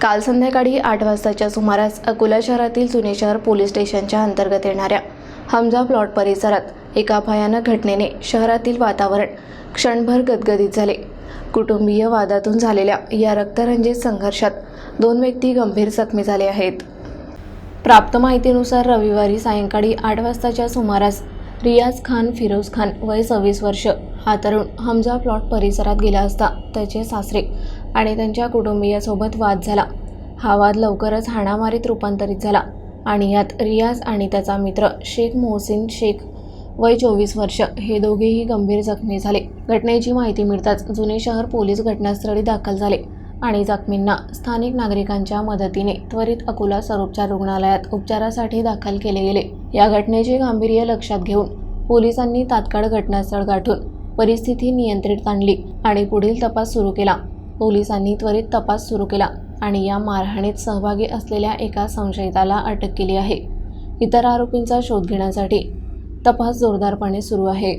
काल संध्याकाळी आठ वाजताच्या सुमारास अकोला शहरातील जुने शहर पोलीस स्टेशनच्या अंतर्गत येणाऱ्या हमजा प्लॉट परिसरात एका भयानक घटनेने शहरातील वातावरण क्षणभर गदगदीत झाले. कुटुंबीय वादातून झालेल्या या रक्तरंजित संघर्षात दोन व्यक्ती गंभीर जखमी झाले आहेत. प्राप्त माहितीनुसार रविवारी सायंकाळी आठ वाजताच्या सुमारास रियाज खान फिरोज खान वय सव्वीस वर्ष. हा तरुण हमजा प्लॉट परिसरात गेला असता त्याचे सासरे आणि त्यांच्या कुटुंबियासोबत वाद झाला. हा वाद लवकरच हाणामारीत रूपांतरित झाला आणि यात रियाज आणि त्याचा मित्र शेख मोहसिन शेख वय चोवीस वर्ष हे दोघेही गंभीर जखमी झाले. घटनेची माहिती मिळताच जुने शहर पोलीस घटनास्थळी दाखल झाले. आणि जखमींना स्थानिक नागरिकांच्या मदतीने त्वरित अकोला सरोपच्या रुग्णालयात उपचारासाठी दाखल केले गेले. या घटनेचे गांभीर्य लक्षात घेऊन पोलिसांनी तात्काळ घटनास्थळ गाठून परिस्थिती नियंत्रित आणली आणि पुढील तपास सुरू केला. पोलिसांनी त्वरित तपास सुरू केला आणि या मारहाणीत सहभागी असलेल्या एका संशयिताला अटक केली आहे. इतर आरोपींचा शोध घेण्यासाठी तपास जोरदारपणे सुरू आहे.